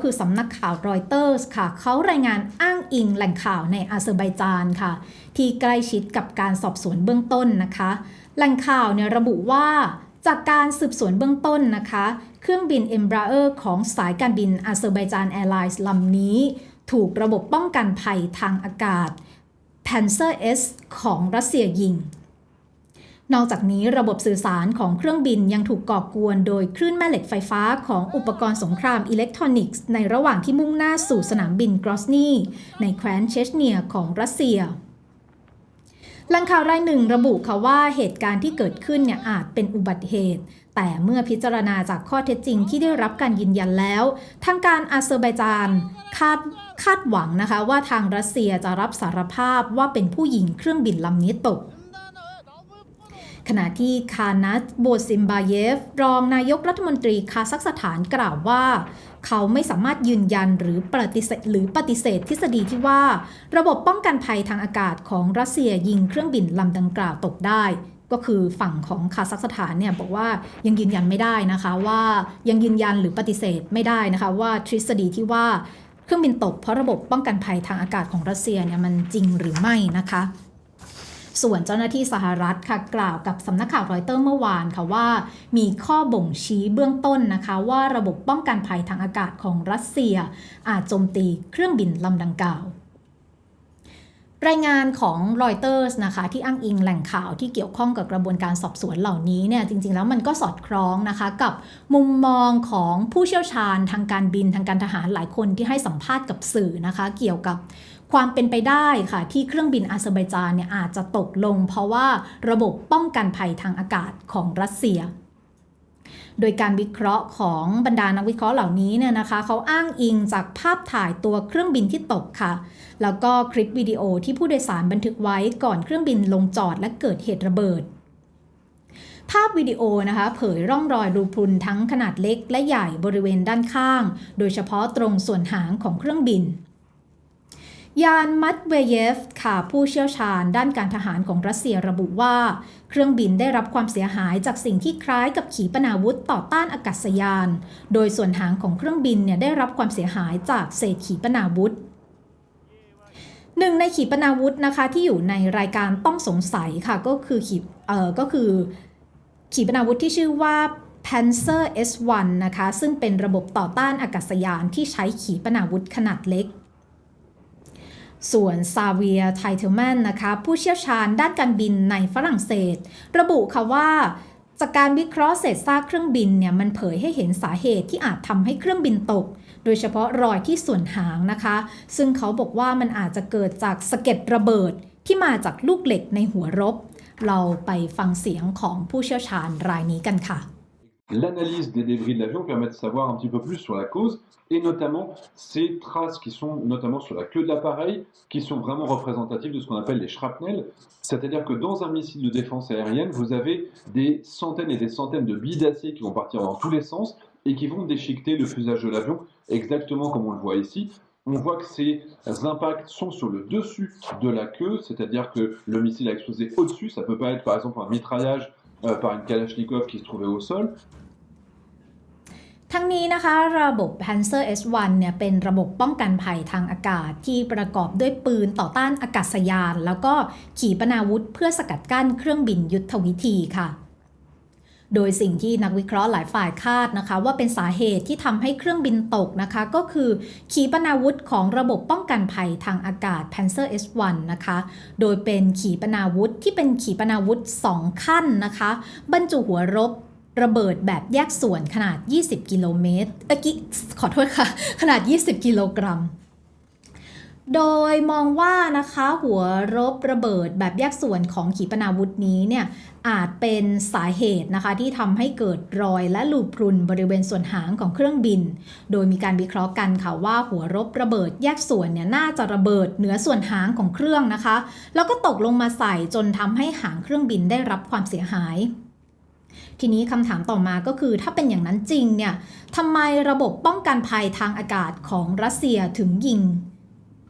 ็คือสำนักข่าวรอยเตอร์สค่ะเขารายงานอ้างอิงแหล่งข่าวในอาเซอร์ไบจานค่ะ ที่ใกล้ชิดกับการสอบสวนเบื้องต้นนะคะ แหล่งข่าวเนี่ยระบุว่าจากการสืบสวนเบื้องต้นนะคะ เครื่องบิน e m b r a e r ของสายการบินอาเซอร์ไบจานแอร์ไลน์ลำนี้ ถูกระบบป้องกันภัยทางอากาศ Panzer S ของรัสเซียยิง นอกจากนี้ระบบสื่อสารของเครื่องบินยังถูกก่อกวนโดยคลื่นแม่เหล็กไฟฟ้าของอุปกรณ์สงครามอิเล็กทรอนิกส์ ในระหว่างที่มุ่งหน้าสู่สนามบินกรอสนีในแคว้นเชชเนียของรัสเซียแหล่งข่าวรายหนึ่งระบุค่ะว่าเหตุการณ์ที่เกิดขึ้นเนี่ยอาจเป็นอุบัติเหตุ แต่เมื่อพิจารณาจากข้อเท็จจริงที่ได้รับการยืนยันแล้ว ทางการอาเซอร์ไบจานคาดคาดหวังนะคะว่าทางรัสเซียจะรับสารภาพว่าเป็นผู้หญิงเครื่องบินลำนี้ตก ขณะที่คานัสโบซิมบาเยฟ รองนายกรัฐมนตรีคาซัคสถานกล่าวว่า เขาไม่สามารถยืนยันหรือปฏิเสธหรือปฏิเสธทฤษฎีที่ว่า ระบบป้องกันภัยทางอากาศของรัสเซียยิงเครื่องบินลำดังกล่าวตกได้ก็คือฝั่งของคาซัคสถานเนี่ยบอกว่ายังยืนยันไม่ได้นะคะว่ายังยืนยันหรือปฏิเสธไม่ได้นะคะว่าทฤษฎีที่ว่าเครื่องบินตกเพราะระบบป้องกันภัยทางอากาศของรัสเซียเนี่ยมันจริงหรือไม่นะคะ ส่วนเจ้าหน้าที่สหรัฐค่ะกล่าวกับสำนักข่าวรอยเตอร์เมื่อวานค่ะว่า มีข้อบ่งชี้เบื้องต้นนะคะ ว่าระบบป้องกันภัยทางอากาศของรัสเซีย อาจโจมตีเครื่องบินลำดังกล่าวรายงานของรอยเตอร์สนะคะที่อ้างอิงแหล่งข่าวที่เกี่ยวข้องกับกระบวนการสอบสวนเหล่านี้เนี่ยจริง ๆ แล้วมันก็สอดคล้องนะคะกับมุมมองของผู้เชี่ยวชาญทางการบินทางการทหารหลายคนที่ให้สัมภาษณ์กับสื่อนะคะ เกี่ยวกับ ความเป็นไปได้ค่ะที่เครื่องบินอาเซอร์ไบจานเนี่ยอาจจะตกลง เพราะว่าระบบป้องกันภัยทางอากาศของรัสเซีย โดยการวิเคราะห์ของบรรดานักวิเคราะห์เหล่านี้เนี่ยนะคะเขาอ้างอิงจากภาพถ่ายตัวเครื่องบินที่ตกค่ะ แล้วก็คลิปวิดีโอที่ผู้โดยสารบันทึกไว้ก่อนเครื่องบินลงจอดและเกิดเหตุระเบิดภาพวิดีโอนะคะเผยร่องรอยรูพรุนทั้งขนาดเล็กและใหญ่บริเวณด้านข้าง โดยเฉพาะตรงส่วนหางของเครื่องบิน ยานมัตเวเยฟค่ะผู้เชี่ยวชาญด้านการทหารของรัสเซียระบุว่า เครื่องบินได้รับความเสียหายจากสิ่งที่คล้ายกับขีปนาวุธต่อต้านอากาศยาน โดยส่วนหางของเครื่องบินเนี่ยได้รับความเสียหายจากเศษขีปนาวุธหนึ่งในขีปนาวุธนะคะที่อยู่ในรายการต้องสงสัยค่ะก็คือขีเอ่อก็คือ ขีปนาวุธที่ชื่อว่า Panzer S1 นะคะซึ่งเป็นระบบต่อต้านอากาศยานที่ใช้ขีปนาวุธขนาดเล็ก ส่วนซาเวียไทเทลแมนนะคะผู้เชี่ยวชาญด้านการบินในฝรั่งเศส ระบุค่ะว่าจากการวิเคราะห์เศษซากเครื่องบินเนี่ยมันเผยให้เห็นสาเหตุที่อาจทำให้เครื่องบินตก โดยเฉพาะรอยที่ส่วนหางนะคะ ซึ่งเขาบอกว่ามันอาจจะเกิดจากสะเก็ดระเบิดที่มาจากลูกเหล็กในหัวรบ เราไปฟังเสียงของผู้เชี่ยวชาญรายนี้กันค่ะ L'analyse des débris de l'avion permet de savoir un petit peu plus sur la cause et notamment ces traces qui sont notamment sur la queue de l'appareil qui sont vraiment représentatives de ce qu'on appelle les shrapnels. C'est-à-dire que dans un missile de défense aérienne, vous avez des centaines et des centaines de billes d'acier qui vont partir dans tous les sens et qui vont déchiqueter le fuselage de l'avion exactement comme on le voit ici. On voit que ces impacts sont sur le dessus de la queue, c'est-à-dire que le missile a explosé au-dessus. Ça peut pas être par exemple un mitraillage euh, par une Kalachnikov qui se trouvait au sol. ทั้งนี้นะคะระบบ Panzer S1 เนี่ยเป็นระบบป้องกันภัยทางอากาศที่ประกอบด้วยปืนต่อต้านอากาศยาน แล้วก็ขีปนาวุธเพื่อสกัดกั้นเครื่องบินยุทธวิธีค่ะ โดยสิ่งที่นักวิเคราะห์หลายฝ่ายคาดนะคะ ว่าเป็นสาเหตุที่ทำให้เครื่องบินตกนะคะ ก็คือขีปนาวุธของระบบป้องกันภัยทางอากาศ Panzer S1 นะคะ โดยเป็นขีปนาวุธที่เป็นขีปนาวุธ 2 ขั้นนะคะ บรรจุหัวรบ ระเบิดแบบแยกส่วนขนาด 20 กิโลเมตรเอกิขอโทษค่ะ ขนาด 20 กิโลกรัม โดยมองว่านะคะหัวรบระเบิดแบบแยกส่วนของขีปนาวุธนี้เนี่ยอาจเป็นสาเหตุนะคะที่ทำให้เกิดรอยและลูพรุนบริเวณส่วนหางของเครื่องบิน โดยมีการวิเคราะห์กันค่ะว่าหัวรบระเบิดแยกส่วนเนี่ยน่าจะระเบิดเหนือส่วนหางของเครื่องนะคะ แล้วก็ตกลงมาใส่จนทำให้หางเครื่องบินได้รับความเสียหาย ทีนี้คำถามต่อมาก็คือถ้าเป็นอย่างนั้นจริงเนี่ยทำไมระบบป้องกันภัยทางอากาศของรัสเซียถึงยิง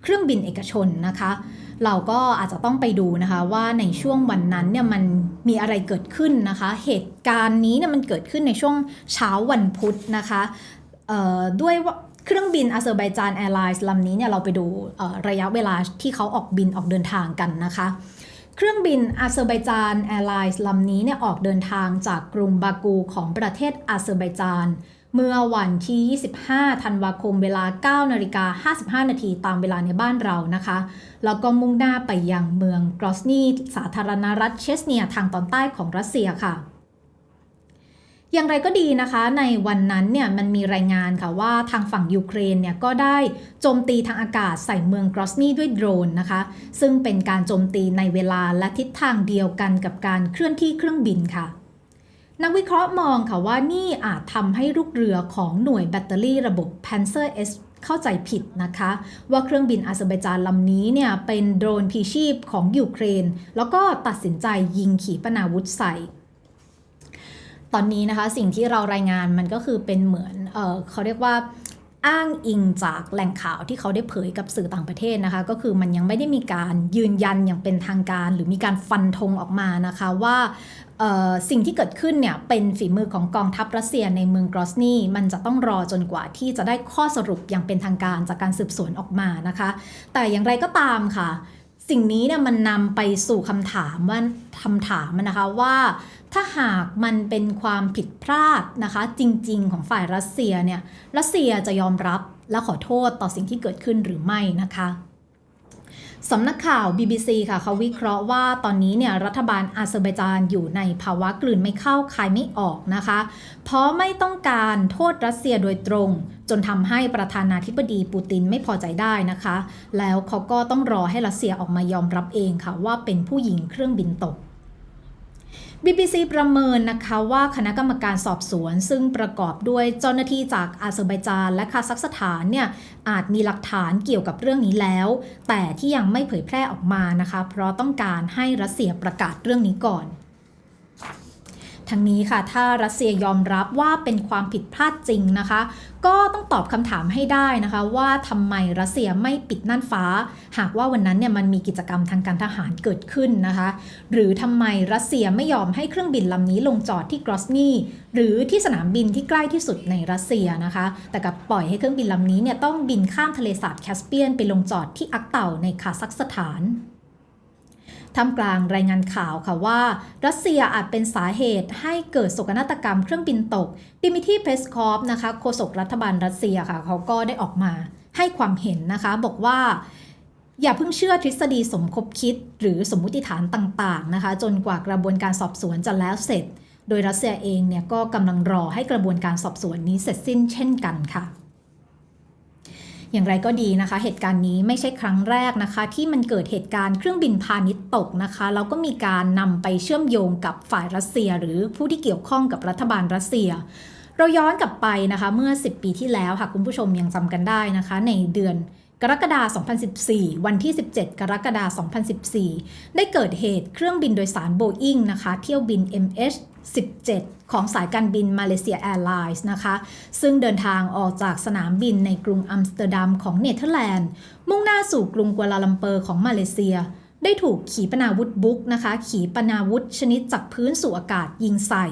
เครื่องบินเอกชนนะคะ เราก็อาจจะต้องไปดูนะคะว่าในช่วงวันนั้นเนี่ยมันมีอะไรเกิดขึ้นนะคะ เหตุการณ์นี้เนี่ยมันเกิดขึ้นในช่วงเช้าวันพุธนะคะเอ่อด้วยว่าเครื่องบินอาเซอร์ไบจานแอร์ไลน์ลำนี้เนี่ยเราไปดูระยะเวลาที่เขาออกบินออกเดินทางกันนะคะ เครื่องบินอาเซอร์ไบจานแอร์ไลน์ลำนี้เนี่ยออกเดินทางจากกรุงบากูของประเทศอาเซอร์ไบจาน เมื่อวันที่ 25 ธันวาคมเวลา 9 นาฬิกา 55 นาทีตามเวลาในบ้านเรานะคะ แล้วก็มุ่งหน้าไปยังเมืองกรอสนี สาธารณรัฐเชสเนียทางตอนใต้ของรัสเซียค่ะ อย่างไรก็ดีนะคะในวันนั้นเนี่ยมันมีรายงานค่ะว่าทางฝั่งยูเครนเนี่ยก็ได้โจมตีทางอากาศใส่เมืองกรอสนีด้วยโดรนนะคะ ซึ่งเป็นการโจมตีในเวลาและทิศทางเดียวกันกับการเคลื่อนที่เครื่องบินค่ะ นักวิเคราะห์มองค่ะว่านี่อาจทำให้ลูกเรือของหน่วยแบตเตอรี่ระบบ Panzer S เข้าใจผิดนะคะ ว่าเครื่องบินอาเซอร์ไบจานลำนี้เนี่ยเป็นโดรนพีชีพของยูเครน แล้วก็ตัดสินใจยิงขีปนาวุธใส่ ตอนนี้นะคะสิ่งที่เรารายงานมันก็คือเป็นเหมือนเออเขาเรียกว่าอ้างอิงจากแหล่งข่าวที่เขาได้เผยกับสื่อต่างประเทศนะคะ ก็คือมันยังไม่ได้มีการยืนยันอย่างเป็นทางการ หรือมีการฟันธงออกมานะคะว่าสิ่งที่เกิดขึ้นเนี่ยเป็นฝีมือของกองทัพรัสเซียในเมืองกรอสนีมันจะต้องรอจนกว่าที่จะได้ข้อสรุปอย่างเป็นทางการจากการสืบสวนออกมานะคะ แต่อย่างไรก็ตามค่ะ สิ่งนี้เนี่ยมันนำไปสู่คำถามว่าคำถามนะคะว่า ถ้าหากมันเป็นความผิดพลาดนะคะ จริง ๆ ของฝ่ายรัสเซียเนี่ยรัสเซียจะยอมรับและขอโทษต่อสิ่งที่เกิดขึ้นหรือไม่นะคะสำนักข่าว BBC ค่ะเขาวิเคราะห์ว่าตอนนี้เนี่ยรัฐบาลอาเซอร์ไบจานอยู่ในภาวะกลืนไม่เข้าคายไม่ออกนะคะ เพราะไม่ต้องการโทษรัสเซียโดยตรง จนทำให้ประธานาธิบดีปูตินไม่พอใจได้นะคะ แล้วเขาก็ต้องรอให้รัสเซียออกมายอมรับเองค่ะว่าเป็นผู้ยิงเครื่องบินตก BBC ประเมินนะคะว่าคณะกรรมการสอบสวน ซึ่งประกอบด้วยเจ้าหน้าที่จากอาเซอร์ไบจานและคาซัคสถานเนี่ยอาจมีหลักฐานเกี่ยวกับเรื่องนี้แล้ว แต่ที่ยังไม่เผยแพร่ออกมานะคะ เพราะต้องการให้รัสเซียประกาศเรื่องนี้ก่อน ทั้งนี้ค่ะ ถ้ารัสเซียยอมรับว่าเป็นความผิดพลาดจริงนะคะ ก็ต้องตอบคำถามให้ได้นะคะ ว่าทำไมรัสเซียไม่ปิดน่านฟ้า หากว่าวันนั้นเนี่ยมันมีกิจกรรมทางการทหารเกิดขึ้นนะคะ หรือทำไมรัสเซียไม่ยอมให้เครื่องบินลำนี้ลงจอดที่กรอสนีหรือที่สนามบินที่ใกล้ที่สุดในรัสเซียนะคะ แต่กับปล่อยให้เครื่องบินลำนี้เนี่ยต้องบินข้ามทะเลสาบแคสเปียนไปลงจอดที่อักเต่าในคาซัคสถาน ท่ามกลางรายงานข่าวค่ะว่า รัสเซียอาจเป็นสาเหตุให้เกิดโศกนาฏกรรมเครื่องบินตกดิมิทีเพสคอฟนะคะโฆษกรัฐบาลรัสเซียค่ะเขาก็ได้ออกมาให้ความเห็นนะคะบอกว่าอย่าเพิ่งเชื่อทฤษฎีสมคบคิด หรือสมมุติฐานต่างๆนะคะ จนกว่ากระบวนการสอบสวนจะแล้วเสร็จ โดยรัสเซียเองเนี่ยก็กำลังรอให้กระบวนการสอบสวนนี้เสร็จสิ้นเช่นกันค่ะ อย่างไรก็ดีนะคะ เหตุการณ์นี้ไม่ใช่ครั้งแรกนะคะ ที่มันเกิดเหตุการณ์เครื่องบินพาณิชย์ตกนะคะแล้วก็มีการนำไปเชื่อมโยงกับฝ่ายรัสเซีย หรือผู้ที่เกี่ยวข้องกับรัฐบาลรัสเซีย เราย้อนกลับไปนะคะ เมื่อ 10 ปีที่แล้วค่ะคุณผู้ชมยังจำกันได้นะคะ ในเดือน กรกฎาคม 2014 วันที่ 17 กรกฎาคม 2014 ได้เกิดเหตุเครื่องบินโดยสารโบอิงนะคะ เที่ยวบิน MH17 ของสายการบินมาเลเซียแอร์ไลน์นะคะ ซึ่งเดินทางออกจากสนามบินในกรุงอัมสเตอร์ดัมของเนเธอร์แลนด์ มุ่งหน้าสู่กรุงกัวลาลัมเปอร์ของมาเลเซีย ได้ถูกขีปนาวุธบุกนะคะ ขีปนาวุธชนิดจากพื้นสู่อากาศยิงใส่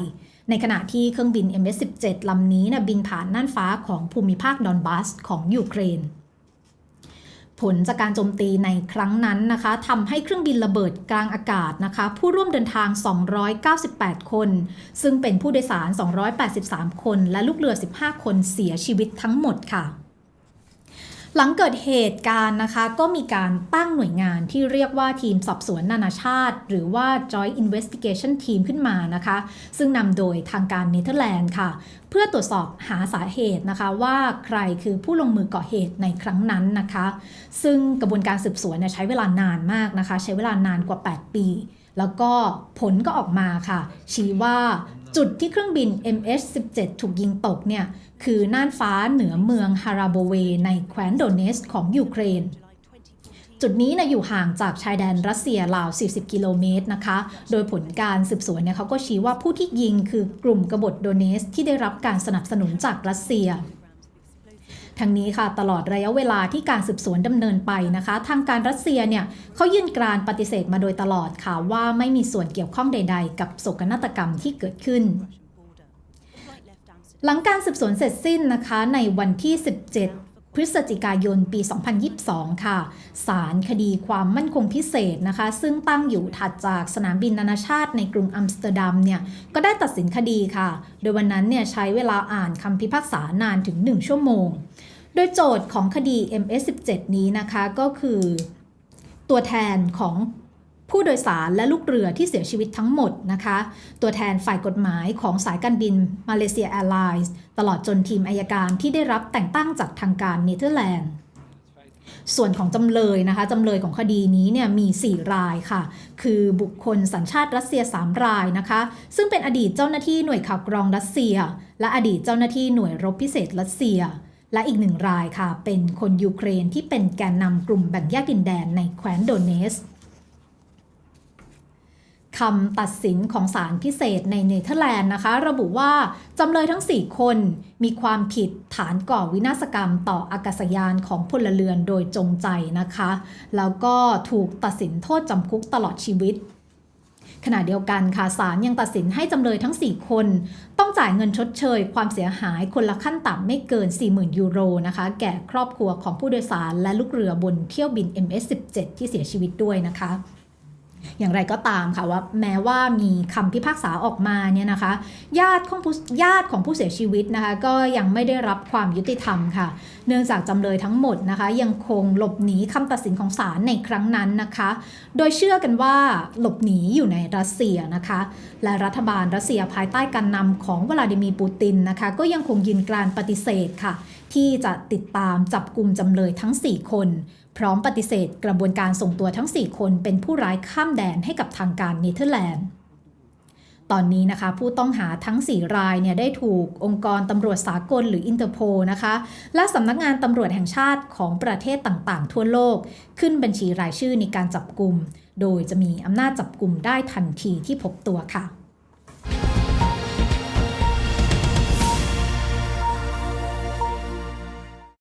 ในขณะที่เครื่องบิน MS-17 ลำนี้นะบินผ่านน่านฟ้าของภูมิภาคดอนบัสของยูเครน ผลจากการโจมตีในครั้งนั้นนะคะทำให้เครื่องบินระเบิดกลางอากาศนะคะ ผู้ร่วมเดินทาง 298 คน ซึ่งเป็นผู้โดยสาร 283 คน และลูกเรือ 15 คนเสียชีวิตทั้งหมดค่ะ หลังเกิดเหตุการณ์นะคะก็มีการตั้งหน่วยงานที่เรียกว่าทีมสอบสวนนานาชาติ หรือว่า Joint Investigation Team ขึ้นมานะคะ ซึ่งนำโดยทางการเนเธอร์แลนด์ค่ะ เพื่อตรวจสอบหาสาเหตุนะคะว่าใครคือผู้ลงมือก่อเหตุในครั้งนั้นนะคะ ซึ่งกระบวนการสืบสวนใช้เวลานานมากนะคะ ใช้เวลานานกว่า 8 ปี แล้วก็ผลก็ออกมาค่ะ ชี้ว่า จุดที่เครื่องบิน MH17 ถูกยิงตกเนี่ย คือน่านฟ้าเหนือเมืองฮาราโบเว ในแคว้นโดเนสของยูเครน จุดนี้นะอยู่ห่างจากชายแดนรัสเซียราว 40 กิโลเมตรนะคะ โดยผลการสืบสวนเนี่ยเขาก็ชี้ว่าผู้ที่ยิงคือกลุ่มกบฏโดเนสที่ได้รับการสนับสนุนจากรัสเซีย ทั้งนี้ค่ะตลอดระยะเวลาที่การสืบสวนดำเนินไปนะคะ ทางการรัสเซียเนี่ยเขายื่นกรานปฏิเสธมาโดยตลอดค่ะว่าไม่มีส่วนเกี่ยวข้องใด ๆ กับโศกนาฏกรรมที่เกิดขึ้นหลังการสืบสวนเสร็จสิ้นนะคะในวันที่ 17 พฤศจิกายนปี 2022 ค่ะ ศาลคดีความมั่นคงพิเศษนะคะ ซึ่งตั้งอยู่ถัดจากสนามบินนานาชาติในกรุงอัมสเตอร์ดัมเนี่ย ก็ได้ตัดสินคดีค่ะ โดยวันนั้นเนี่ยใช้เวลาอ่านคำพิพากษานานถึง 1 ชั่วโมง โดยโจทย์ของคดี MS17 นี้นะคะก็คือตัวแทนของ ผู้โดยสารและลูกเรือที่เสียชีวิตทั้งหมดนะคะ ตัวแทนฝ่ายกฎหมายของสายการบินมาเลเซียแอร์ไลน์ตลอดจนทีมอายการที่ได้รับแต่งตั้งจากทางการเนเธอร์แลนด์ส่วนของจำเลยนะคะจำเลยของคดีนี้เนี่ยมี 4 รายค่ะ คือบุคคลสัญชาติรัสเซีย 3 รายนะคะ ซึ่งเป็นอดีตเจ้าหน้าที่หน่วยข่าวกรองรัสเซีย และอดีตเจ้าหน้าที่หน่วยรบพิเศษรัสเซีย และอีกหนึ่งรายค่ะ เป็นคนยูเครนที่เป็นแกนนำกลุ่มแบ่งแยกดินแดนในแคว้นโดเนส คำตัดสินของศาลพิเศษในเนเธอร์แลนด์นะคะ ระบุว่าจำเลยทั้ง 4 คนมีความผิดฐานก่อวินาศกรรมต่ออากาศยานของพลเรือนโดยจงใจนะคะ แล้วก็ถูกตัดสินโทษจำคุกตลอดชีวิต ขณะเดียวกันค่ะศาลยังตัดสินให้จำเลยทั้ง 4 คน ต้องจ่ายเงินชดเชย ความเสียหายคนละขั้นต่ำไม่เกิน 40,000 ยูโรนะคะ แก่ครอบครัวของผู้โดยสารและลูกเรือบนเที่ยวบิน MS17 ที่เสียชีวิตด้วยนะคะ อย่างไรก็ตามค่ะว่าแม้ว่ามีคำพิพากษาออกมาเนี่ยนะคะ ญาติของผู้ญาติของผู้เสียชีวิตนะคะก็ยังไม่ได้รับความยุติธรรมค่ะ เนื่องจากจำเลยทั้งหมดนะคะ ยังคงหลบหนีคำตัดสินของศาลในครั้งนั้นนะคะ โดยเชื่อกันว่าหลบหนีอยู่ในรัสเซียนะคะ และรัฐบาลรัสเซียภายใต้การนำของวลาดิมีร์ปูตินนะคะ ก็ยังคงยืนกรานปฏิเสธค่ะ ที่จะติดตามจับกลุ่มจำเลยทั้ง 4 คน พร้อมปฏิเสธกระบวนการส่งตัวทั้ง 4 คนเป็นผู้ร้ายข้ามแดนให้กับทางการเนเธอร์แลนด์ตอนนี้นะคะผู้ต้องหาทั้ง 4 รายเนี่ยได้ถูกองค์กรตำรวจสากลหรืออินเตอร์โพนะคะ และสำนักงานตำรวจแห่งชาติของประเทศต่างๆ ทั่วโลก ขึ้นบัญชีรายชื่อในการจับกลุ่ม โดยจะมีอำนาจจับกลุ่มได้ทันทีที่พบตัวค่ะ